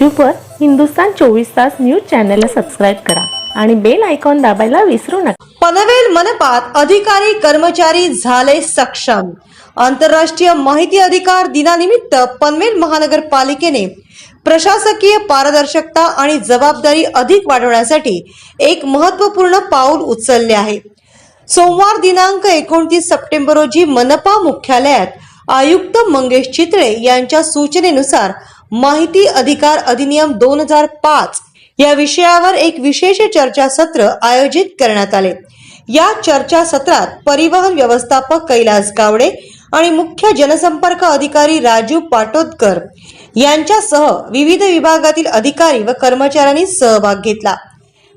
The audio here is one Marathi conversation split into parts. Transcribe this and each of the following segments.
यूट्यूबवर हिंदुस्तान चोवीस तास न्यूज चॅनलला सबस्क्राईब करा आणि बेल आयकॉन दाबायला विसरू नका. पनवेल मनपात अधिकारी कर्मचारी झाले सक्षम. आंतरराष्ट्रीय माहिती अधिकार दिनानिमित्त पनवेल महानगरपालिकेने प्रशासकीय पारदर्शकता आणि जबाबदारी अधिक वाढवण्यासाठी एक महत्त्वपूर्ण पाऊल उचलले आहे. सोमवार दिनांक एकोणतीस सप्टेंबर रोजी मनपा मुख्यालयात आयुक्त मंगेश चितळे यांच्या सूचनेनुसार माहिती अधिकार अधिनियम दोन हजार पाच या विषयावर एक विशेष चर्चासत्र आयोजित करण्यात आले. या चर्चासत्रात परिवहन व्यवस्थापक कैलास गावडे आणि मुख्य जनसंपर्क अधिकारी राजू पाटोदकर यांच्यासह विविध विभागातील अधिकारी व कर्मचाऱ्यांनी सहभाग घेतला.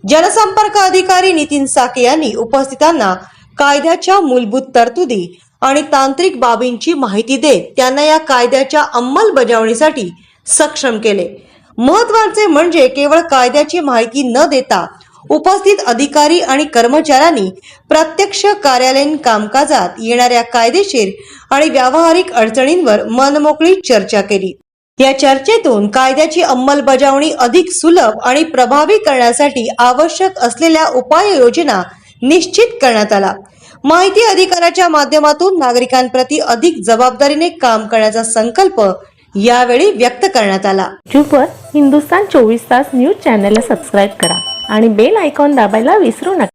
जनसंपर्क अधिकारी नितीन साके यांनी उपस्थितांना कायद्याच्या मूलभूत तरतुदी आणि तांत्रिक बाबींची माहिती देत त्यांना या कायद्याच्या अंमलबजावणीसाठी सक्षम केले. महत्त्वाचे म्हणजे केवळ कायद्याची माहिती न देता उपस्थित अधिकारी आणि कर्मचाऱ्यांनी प्रत्यक्ष कार्यालयीन कामकाजात येणाऱ्या कायदेशीर आणि व्यावहारिक अडचणींवर मनमोकळी चर्चा केली. या चर्चेतून कायद्याची अंमलबजावणी अधिक सुलभ आणि प्रभावी करण्यासाठी आवश्यक असलेल्या उपाययोजना निश्चित करण्यात आला. माहिती अधिकाराच्या माध्यमातून नागरिकांप्रती अधिक जबाबदारीने काम करण्याचा संकल्प यावेळी व्यक्त करण्यात आला. यूट्यूबवर हिंदुस्तान चोवीस तास न्यूज चॅनलला सबस्क्राईब करा आणि बेल आयकॉन दाबायला विसरू नका.